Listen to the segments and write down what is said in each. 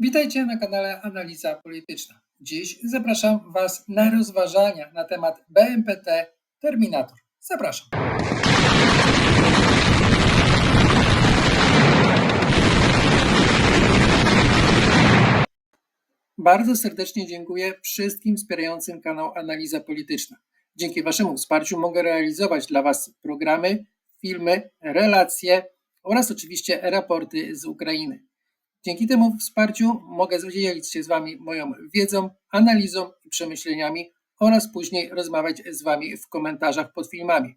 Witajcie na kanale Analiza Polityczna. Dziś zapraszam Was na rozważania na temat BMPT Terminator. Zapraszam. Bardzo serdecznie dziękuję wszystkim wspierającym kanał Analiza Polityczna. Dzięki Waszemu wsparciu mogę realizować dla Was programy, filmy, relacje oraz oczywiście raporty z Ukrainy. Dzięki temu wsparciu mogę dzielić się z Wami moją wiedzą, analizą i przemyśleniami oraz później rozmawiać z Wami w komentarzach pod filmami.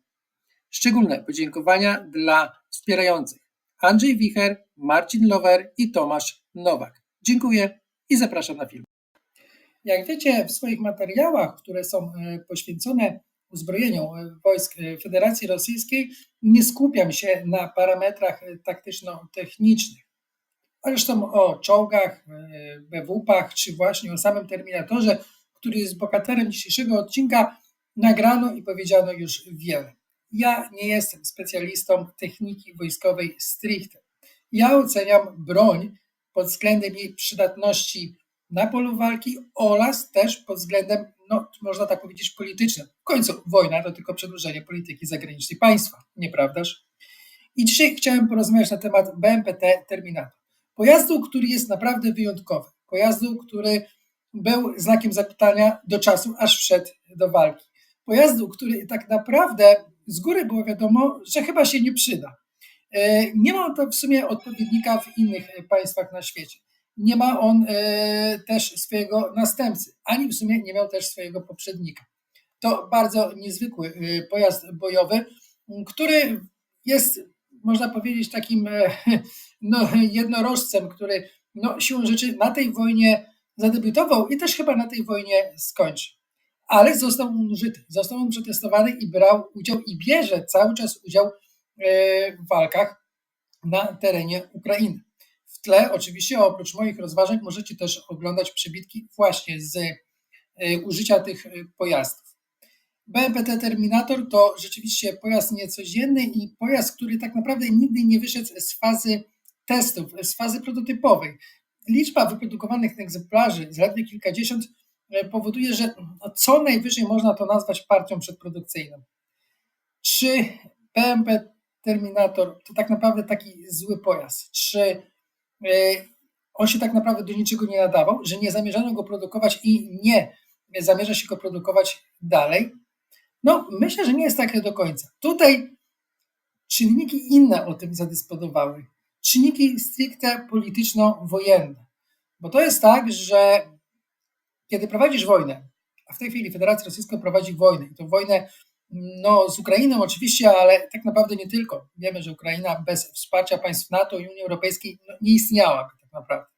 Szczególne podziękowania dla wspierających Andrzej Wicher, Marcin Lower i Tomasz Nowak. Dziękuję i zapraszam na film. Jak wiecie, w swoich materiałach, które są e, poświęcone uzbrojeniu e, wojsk e, Federacji Rosyjskiej, nie skupiam się na parametrach taktyczno-technicznych. Zresztą o czołgach, BWP-ach, czy właśnie o samym Terminatorze, który jest bohaterem dzisiejszego odcinka, nagrano i powiedziano już wiele. Ja nie jestem specjalistą techniki wojskowej stricte. Ja oceniam broń pod względem jej przydatności na polu walki oraz też pod względem, no, można tak powiedzieć, politycznym. W końcu wojna to tylko przedłużenie polityki zagranicznej państwa, nieprawdaż? I dzisiaj chciałem porozmawiać na temat BMPT Terminator. Pojazdu, który jest naprawdę wyjątkowy. Pojazdu, który był znakiem zapytania do czasu, aż wszedł do walki. Pojazdu, który tak naprawdę z góry było wiadomo, że chyba się nie przyda. E, nie ma to w sumie odpowiednika w innych państwach na świecie. Nie ma on e, też swojego następcy, ani w sumie nie miał też swojego poprzednika. To bardzo niezwykły e, pojazd bojowy, który jest, można powiedzieć, takim no, jednorożcem, który no, siłą rzeczy na tej wojnie zadebiutował i też chyba na tej wojnie skończy. Ale został on użyty, został on przetestowany i brał udział i bierze cały czas udział E, w walkach na terenie Ukrainy. W tle, oczywiście, oprócz moich rozważań, możecie też oglądać przebitki właśnie z e, użycia tych e, pojazdów. BMPT Terminator to rzeczywiście pojazd niecodzienny i pojazd, który tak naprawdę nigdy nie wyszedł z fazy testów, z fazy prototypowej. Liczba wyprodukowanych egzemplarzy, zaledwie kilkadziesiąt, powoduje, że co najwyżej można to nazwać partią przedprodukcyjną. Czy BMP Terminator to tak naprawdę taki zły pojazd? Czy e, on się tak naprawdę do niczego nie nadawał, że nie zamierzano go produkować i nie zamierza się go produkować dalej? No, myślę, że nie jest tak do końca. Tutaj czynniki inne o tym zadysponowały. Czynniki stricte polityczno-wojenne. Bo to jest tak, że kiedy prowadzisz wojnę, a w tej chwili Federacja Rosyjska prowadzi wojnę, i to wojnę no, z Ukrainą oczywiście, ale tak naprawdę nie tylko. Wiemy, że Ukraina bez wsparcia państw NATO i Unii Europejskiej no, nie istniałaby tak naprawdę.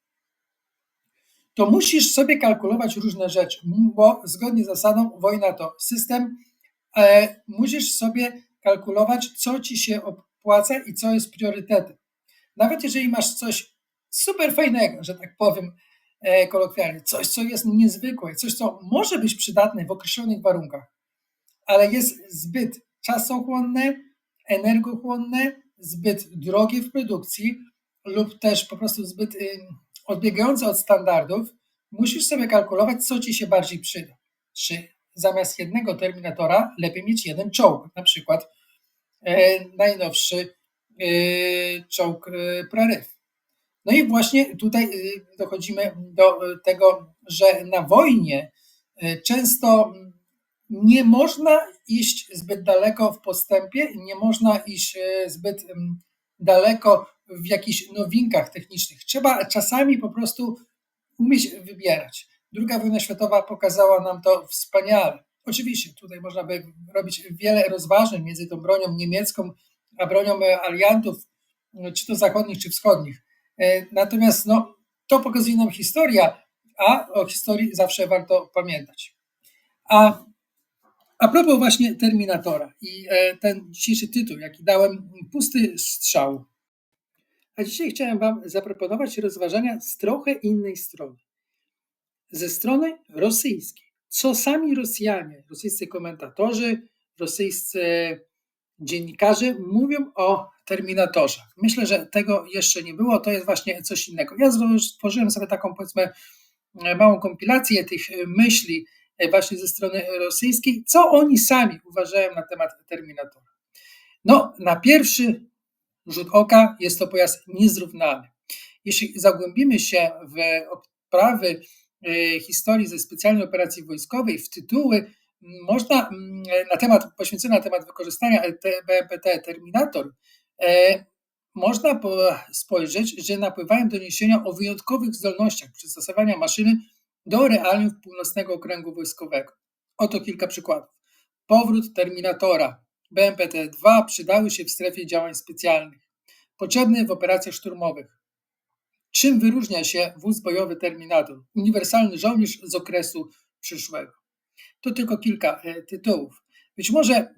To musisz sobie kalkulować różne rzeczy, bo zgodnie z zasadą wojna to system, e, musisz sobie kalkulować, co ci się opłaca i co jest priorytetem. Nawet jeżeli masz coś super fajnego, że tak powiem e, kolokwialnie, coś, co jest niezwykłe, coś, co może być przydatne w określonych warunkach, ale jest zbyt czasochłonne, energochłonne, zbyt drogie w produkcji lub też po prostu zbyt y, odbiegające od standardów, musisz sobie kalkulować, co ci się bardziej przyda. Czy zamiast jednego terminatora lepiej mieć jeden czołg, na przykład e, najnowszy e, czołg e, Praryf. No i właśnie tutaj dochodzimy do tego, że na wojnie często nie można iść zbyt daleko w postępie, nie można iść zbyt daleko w jakichś nowinkach technicznych. Trzeba czasami po prostu umieć wybierać. Druga wojna światowa pokazała nam to wspaniale. Oczywiście tutaj można by robić wiele rozważań między tą bronią niemiecką a bronią e, aliantów, e, czy to zachodnich, czy wschodnich. Natomiast no, to pokazuje nam historia, a o historii zawsze warto pamiętać. A a propos właśnie Terminatora i e, ten dzisiejszy tytuł, jaki dałem, Pusty strzał. A dzisiaj chciałem Wam zaproponować rozważania z trochę innej strony. Ze strony rosyjskiej. Co sami Rosjanie, rosyjscy komentatorzy, rosyjscy dziennikarze mówią o Terminatorze. Myślę, że tego jeszcze nie było, to jest właśnie coś innego. Ja stworzyłem sobie taką, powiedzmy, małą kompilację tych myśli właśnie ze strony rosyjskiej, co oni sami uważają na temat Terminatora. No, na pierwszy rzut oka jest to pojazd niezrównany. Jeśli zagłębimy się w odprawy e, historii ze specjalnej operacji wojskowej, w tytuły, można mm, na temat, poświęcony na temat wykorzystania BMPT Terminator, e, można spojrzeć, że napływają doniesienia o wyjątkowych zdolnościach przystosowania maszyny do realiów północnego okręgu wojskowego. Oto kilka przykładów. Powrót Terminatora BMPT-2 przydały się w strefie działań specjalnych, potrzebny w operacjach szturmowych. Czym wyróżnia się wóz bojowy Terminator, uniwersalny żołnierz z okresu przyszłego? To tylko kilka e, tytułów. Być może mm,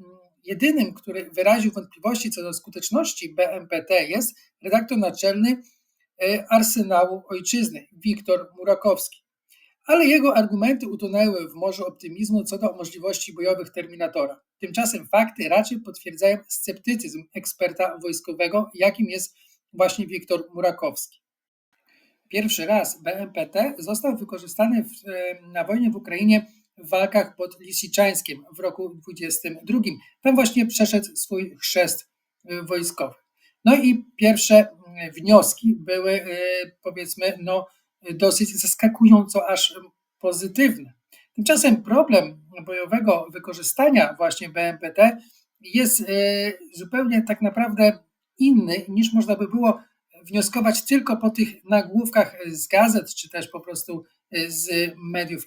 jedynym, który wyraził wątpliwości co do skuteczności BMPT jest redaktor naczelny e, Arsenału Ojczyzny, Wiktor Murakowski ale jego argumenty utonęły w morzu optymizmu co do możliwości bojowych Terminatora. Tymczasem fakty raczej potwierdzają sceptycyzm eksperta wojskowego, jakim jest właśnie Wiktor Murakowski. Pierwszy raz BMPT został wykorzystany w, na wojnie w Ukrainie w walkach pod Lisiczańskiem w roku 22. Tam właśnie przeszedł swój chrzest e, wojskowy. No i pierwsze wnioski były, e, powiedzmy, no, dosyć zaskakująco aż pozytywne. Tymczasem problem bojowego wykorzystania właśnie BMPT jest e, zupełnie tak naprawdę inny niż można by było wnioskować tylko po tych nagłówkach z gazet, czy też po prostu e, z mediów.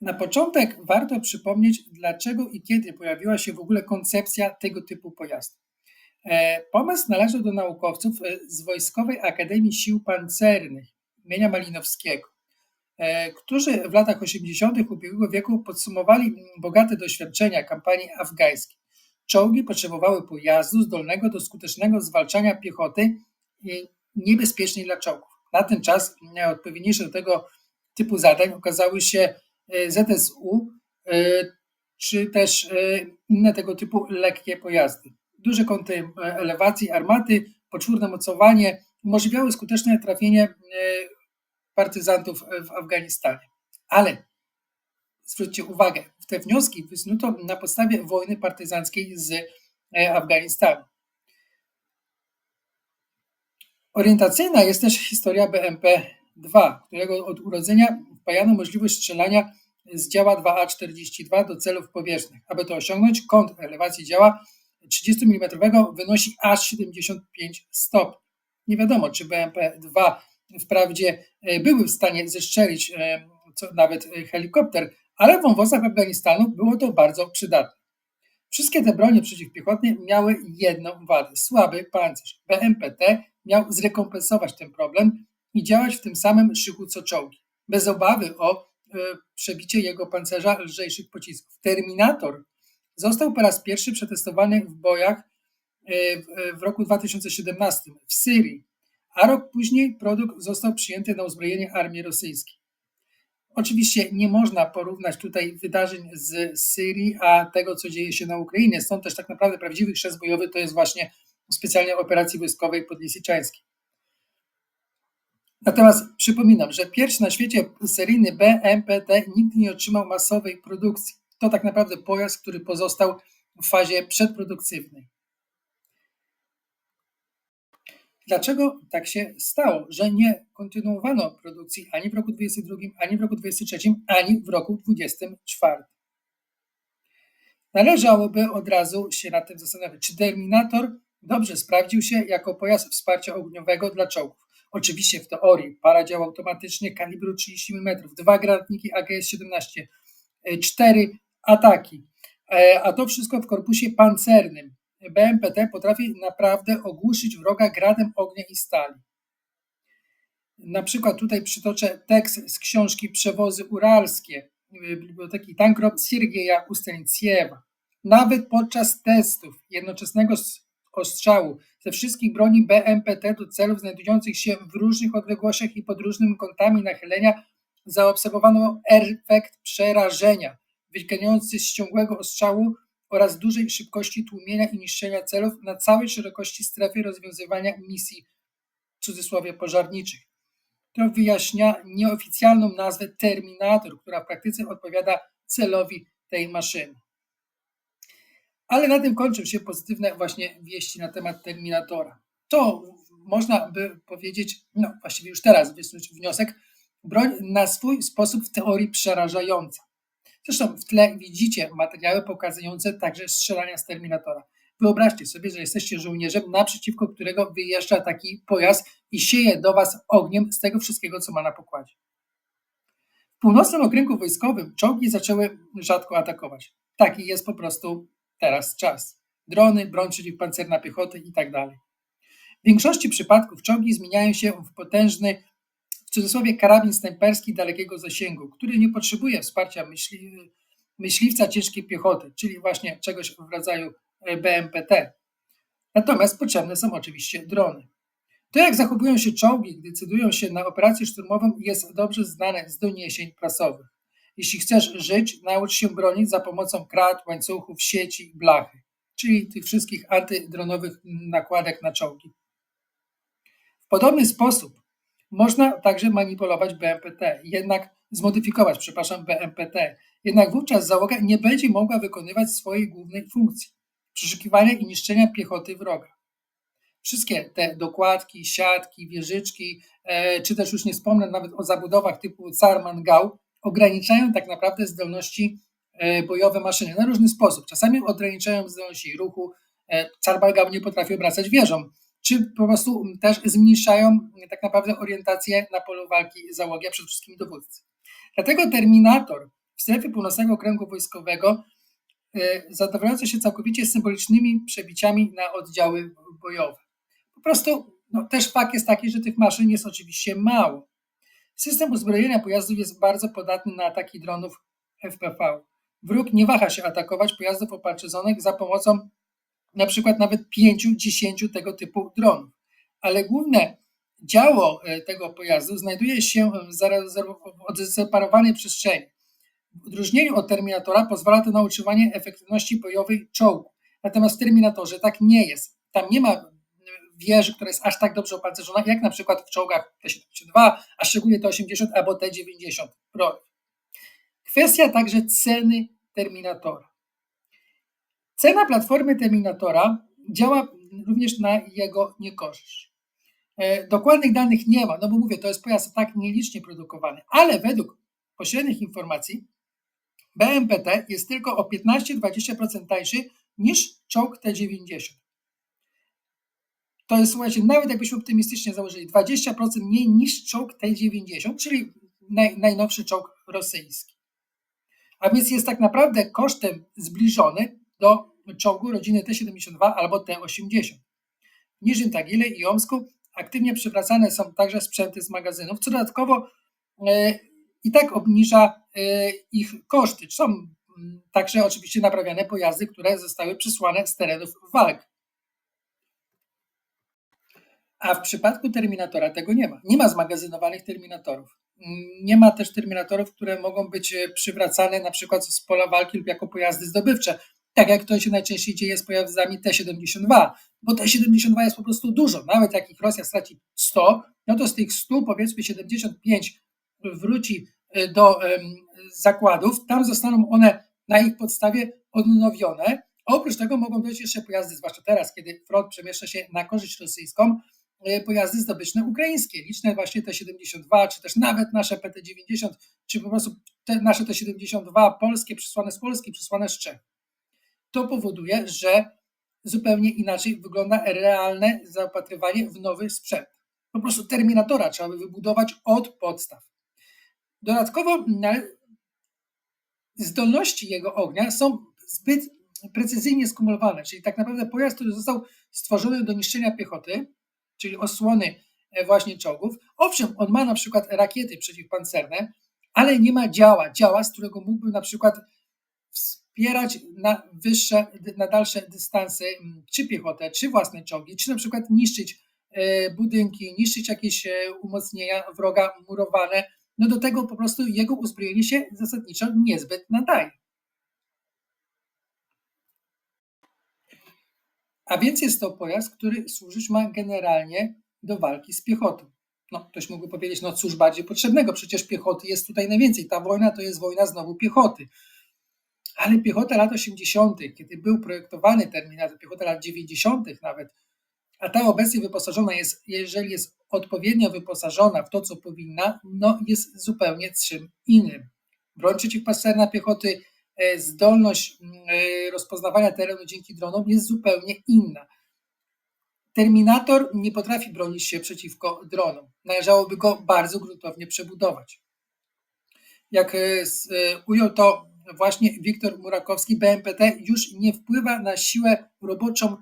Na początek warto przypomnieć, dlaczego i kiedy pojawiła się w ogóle koncepcja tego typu pojazdu. E, pomysł należy do naukowców z Wojskowej Akademii Sił Pancernych imienia Malinowskiego, e, którzy w latach 80. ubiegłego wieku podsumowali bogate doświadczenia kampanii afgańskiej. Czołgi potrzebowały pojazdu zdolnego do skutecznego zwalczania piechoty niebezpiecznej dla czołgów. Na ten czas najodpowiedniejsze do tego typu zadań okazały się e, ZSU e, czy też inne tego typu lekkie pojazdy. Duże kąty elewacji armaty, poczwórne mocowanie umożliwiały skuteczne trafienie partyzantów w Afganistanie. Ale zwróćcie uwagę, te wnioski wysnuto na podstawie wojny partyzanckiej z e, Afganistanu. Orientacyjna jest też historia BMP-2, którego od urodzenia wpajano możliwość strzelania z działa 2A42 do celów powierzchnych. Aby to osiągnąć, kąt elewacji działa 30 mm wynosi aż 75 stopni. Nie wiadomo, czy BMP-2 wprawdzie e, były w stanie zestrzelić e, nawet e, helikopter, ale w wąwozach Afganistanu było to bardzo przydatne. Wszystkie te bronie przeciwpiechotne miały jedną wadę słaby pancerz. BMPT miał zrekompensować ten problem i działać w tym samym szyku co czołgi, bez obawy o przebicie jego pancerza lżejszych pocisków. Terminator został po raz pierwszy przetestowany w bojach w roku 2017 w Syrii a rok później produkt został przyjęty na uzbrojenie armii rosyjskiej. Oczywiście nie można porównać tutaj wydarzeń z Syrii, a tego, co dzieje się na Ukrainie. Stąd też tak naprawdę prawdziwy chrzest bojowy to jest właśnie specjalnej operacji wojskowej pod Lisiczańskim. Natomiast przypominam, że pierwszy na świecie seryjny BMPT nigdy nie otrzymał masowej produkcji. To tak naprawdę pojazd, który pozostał w fazie przedprodukcyjnej. Dlaczego tak się stało, że nie kontynuowano produkcji ani w roku 2022, ani w roku 2023, ani w roku 2024? Należałoby od razu się nad tym zastanowić, czy Terminator dobrze sprawdził się jako pojazd wsparcia ogniowego dla czołgów. Oczywiście w teorii para działa automatycznie kalibru 30 mm, dwa granatniki AGS-17, cztery ataki, e, a to wszystko w korpusie pancernym. BMPT potrafi naprawdę ogłuszyć wroga gradem ognia i stali. Na przykład tutaj przytoczę tekst z książki Przewozy Uralskie Biblioteki Tankro Siergieja Usteniciewa. Nawet podczas testów jednoczesnego ostrzału ze wszystkich broni BMPT do celów znajdujących się w różnych odległościach i pod różnymi kątami nachylenia zaobserwowano efekt przerażenia wynikający z ciągłego ostrzału oraz dużej szybkości tłumienia i niszczenia celów na całej szerokości strefy rozwiązywania misji w cudzysłowie pożarniczych. To wyjaśnia nieoficjalną nazwę Terminator, która w praktyce odpowiada celowi tej maszyny. Ale na tym kończą się pozytywne właśnie wieści na temat Terminatora. To można by powiedzieć, no właściwie już teraz wysnuć wniosek, broń na swój sposób w teorii przerażająca. Zresztą w tle widzicie materiały pokazujące także strzelania z Terminatora. Wyobraźcie sobie, że jesteście żołnierzem, naprzeciwko którego wyjeżdża taki pojazd i sieje do was ogniem z tego wszystkiego, co ma na pokładzie. W północnym okręgu wojskowym czołgi zaczęły rzadko atakować. Taki jest po prostu teraz czas. Drony, broń przeciwpancerna piechoty i tak. W większości przypadków czołgi zmieniają się w potężny, w cudzysłowie, karabin snajperski dalekiego zasięgu, który nie potrzebuje wsparcia myśli, myśliwca ciężkiej piechoty, czyli właśnie czegoś w rodzaju e, BMPT. Natomiast potrzebne są oczywiście drony. To, jak zachowują się czołgi, gdy decydują się na operację szturmową, jest dobrze znane z doniesień prasowych. Jeśli chcesz żyć, naucz się bronić za pomocą krat, łańcuchów, sieci blachy, czyli tych wszystkich antydronowych nakładek na czołgi. W podobny sposób można także manipulować BMPT, jednak zmodyfikować, przepraszam, BMPT. Jednak wówczas załoga nie będzie mogła wykonywać swojej głównej funkcji przeszukiwania i niszczenia piechoty wroga. Wszystkie te dokładki, siatki, wieżyczki, e, czy też już nie wspomnę nawet o zabudowach typu Sarman Gał, ograniczają tak naprawdę zdolności e, bojowe maszyny na różny sposób. Czasami ograniczają zdolności ruchu, Sarman Gał nie potrafi obracać wieżą, czy po prostu też zmniejszają tak naprawdę orientację na polu walki załogi, a przede wszystkim dowódcy. Dlatego Terminator w strefie północnego okręgu wojskowego e, zadowalający się całkowicie symbolicznymi przebiciami na oddziały bojowe. Po prostu no, też fakt jest taki, że tych maszyn jest oczywiście mało. System uzbrojenia pojazdów jest bardzo podatny na ataki dronów FPV. Wróg nie waha się atakować pojazdów opancerzonych za pomocą na przykład nawet 5-10 tego typu dronów. Ale główne działo e, tego pojazdu znajduje się w odseparowanej przestrzeni. W odróżnieniu od Terminatora pozwala to na utrzymanie efektywności bojowej czołgu. Natomiast w Terminatorze tak nie jest. Tam nie ma wieży, która jest aż tak dobrze opancerzona, jak na przykład w czołgach T-72, a szczególnie T-80 albo T-90 Pro. Kwestia także ceny Terminatora. Cena platformy Terminatora działa również na jego niekorzyść. E, dokładnych danych nie ma, no bo mówię, to jest pojazd tak nielicznie produkowany, ale według pośrednich informacji BMPT jest tylko o 15-20% tańszy niż czołg T-90 to jest, słuchajcie, nawet jakbyśmy optymistycznie założyli 20% mniej niż czołg T-90, czyli naj, najnowszy czołg rosyjski. A więc jest tak naprawdę kosztem zbliżony do czołgu rodziny T-72 albo T-80. W Niżnym Tagile i Omsku aktywnie przywracane są także sprzęty z magazynów, co dodatkowo e, i tak obniża e, ich koszty. Są m, także oczywiście naprawiane pojazdy, które zostały przysłane z terenów walk. A w przypadku Terminatora tego nie ma. Nie ma zmagazynowanych Terminatorów. Nie ma też Terminatorów, które mogą być e, przywracane na przykład z pola walki lub jako pojazdy zdobywcze. Tak jak to się najczęściej dzieje z pojazdami T-72, bo T-72 jest po prostu dużo. Nawet jak ich Rosja straci 100, no to z tych 100 powiedzmy 75 wróci e, do um, zakładów, tam zostaną one na ich podstawie odnowione. oprócz tego mogą dojść jeszcze pojazdy, zwłaszcza teraz, kiedy front przemieszcza się na korzyść rosyjską, pojazdy zdobyczne ukraińskie, liczne właśnie T-72, czy też nawet nasze PT-90, czy po prostu te nasze T-72 polskie, przysłane z Polski, przysłane z Czech. To powoduje, że zupełnie inaczej wygląda realne zaopatrywanie w nowy sprzęt. Po prostu terminatora trzeba by wybudować od podstaw. Dodatkowo zdolności jego ognia są zbyt precyzyjnie skumulowane, czyli tak naprawdę pojazd, który został stworzony do niszczenia piechoty, czyli osłony e, właśnie czołgów. Owszem, on ma na przykład rakiety przeciwpancerne, ale nie ma działa, działa, z którego mógłby na przykład wspierać na wyższe, na dalsze dystanse czy piechotę, czy własne czołgi, czy na przykład niszczyć e, budynki, niszczyć jakieś e, umocnienia wroga murowane. No do tego po prostu jego uzbrojenie się zasadniczo niezbyt nadaje. A więc jest to pojazd, który służyć ma generalnie do walki z piechotą. No, ktoś mógłby powiedzieć, no cóż bardziej potrzebnego, przecież piechoty jest tutaj najwięcej. Ta wojna to jest wojna znowu piechoty. Ale piechota lat 80., kiedy był projektowany Terminator, piechota lat 90. nawet, a ta obecnie wyposażona jest, jeżeli jest odpowiednio wyposażona w to, co powinna, no jest zupełnie czym innym. Broń przeciwpancierna piechoty, zdolność e, rozpoznawania terenu dzięki dronom jest zupełnie inna. Terminator nie potrafi bronić się przeciwko dronom. Należałoby go bardzo gruntownie przebudować. Jak e, ujął to właśnie Wiktor Murakowski, BMPT już nie wpływa na siłę roboczą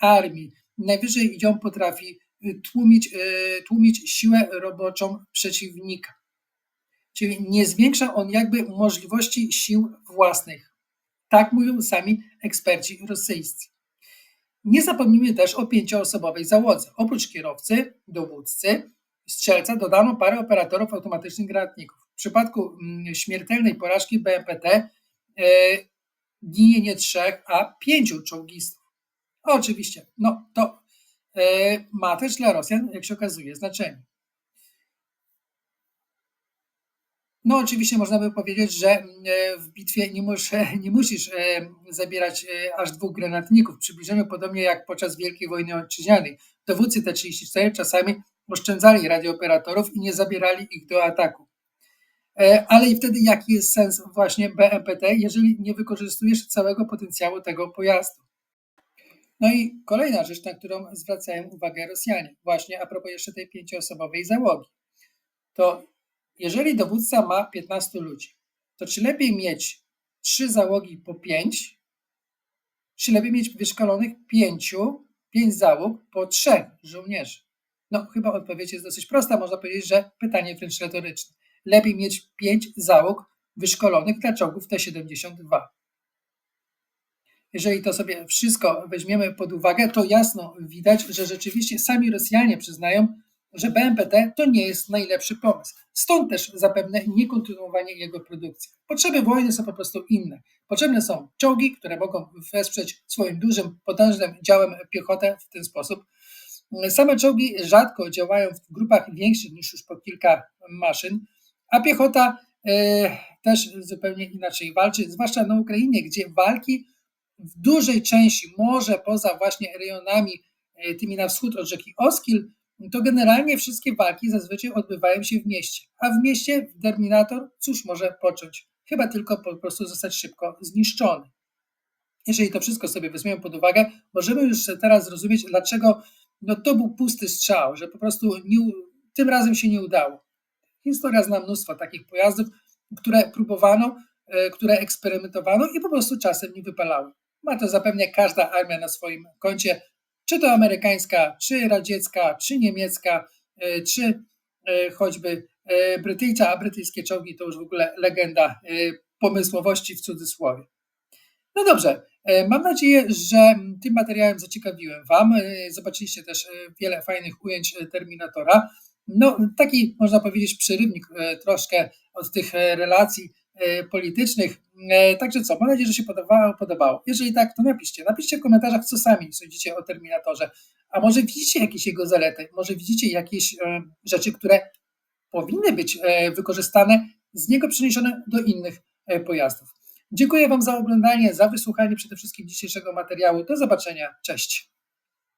armii. Najwyżej ją potrafi tłumić, tłumić siłę roboczą przeciwnika. Czyli nie zwiększa on jakby możliwości sił własnych. Tak mówią sami eksperci rosyjscy. Nie zapomnijmy też o pięcioosobowej załodze. Oprócz kierowcy, dowódcy, strzelca dodano parę operatorów automatycznych granatników. W przypadku mm, śmiertelnej porażki BMPT e, ginie nie trzech, a pięciu czołgistów. Oczywiście, no to e, ma też dla Rosjan, jak się okazuje, znaczenie. No, oczywiście można by powiedzieć, że e, w bitwie nie, nie musisz zabierać aż dwóch granatników. W podobnie jak podczas Wielkiej Wojny Ojczyźnianej. Dowódcy T-34 czasami oszczędzali radiooperatorów i nie zabierali ich do ataku. E, ale i wtedy jaki jest sens właśnie BMPT, jeżeli nie wykorzystujesz całego potencjału tego pojazdu? No i kolejna rzecz, na którą zwracają uwagę Rosjanie, właśnie a propos jeszcze tej pięcioosobowej załogi, to jeżeli dowódca ma 15 ludzi, to czy lepiej mieć trzy załogi po pięć, czy lepiej mieć wyszkolonych pięciu, pięć załóg po trzech żołnierzy? No, chyba odpowiedź jest dosyć prosta. Można powiedzieć, że pytanie wręcz retoryczne lepiej mieć pięć załóg wyszkolonych dla czołgów T-72. Jeżeli to sobie wszystko weźmiemy pod uwagę, to jasno widać, że rzeczywiście sami Rosjanie przyznają, że BMPT to nie jest najlepszy pomysł. Stąd też zapewne niekontynuowanie jego produkcji. Potrzeby wojny są po prostu inne. Potrzebne są czołgi, które mogą wesprzeć swoim dużym, potężnym działem piechotę w ten sposób. Same czołgi rzadko działają w grupach większych niż już po kilka maszyn. A piechota e, też zupełnie inaczej walczy, zwłaszcza na Ukrainie, gdzie walki w dużej części, może poza właśnie rejonami e, tymi na wschód od rzeki Oskil, to generalnie wszystkie walki zazwyczaj odbywają się w mieście. A w mieście Terminator cóż może począć? Chyba tylko po prostu zostać szybko zniszczony. Jeżeli to wszystko sobie weźmiemy pod uwagę, możemy już teraz zrozumieć, dlaczego no to był pusty strzał, że po prostu nie, tym razem się nie udało. Historia zna mnóstwo takich pojazdów, które próbowano, e, które eksperymentowano i po prostu czasem nie wypalały. Ma to zapewne każda armia na swoim koncie, czy to amerykańska, czy radziecka, czy niemiecka, e, czy e, choćby brytyjca, a brytyjskie czołgi to już w ogóle legenda pomysłowości w cudzysłowie. No dobrze, mam nadzieję, że tym materiałem zaciekawiłem Wam. Zobaczyliście też wiele fajnych ujęć Terminatora no, taki można powiedzieć przerywnik e, troszkę od tych e, relacji e, politycznych. Także co, mam nadzieję, że się podobało, podobało. Jeżeli tak, to napiszcie. Napiszcie w komentarzach, co sami sądzicie o Terminatorze. A może widzicie jakieś jego zalety, może widzicie jakieś rzeczy, które powinny być wykorzystane, z niego przeniesione do innych pojazdów. Dziękuję Wam za oglądanie, za wysłuchanie przede wszystkim dzisiejszego materiału. Do zobaczenia. Cześć.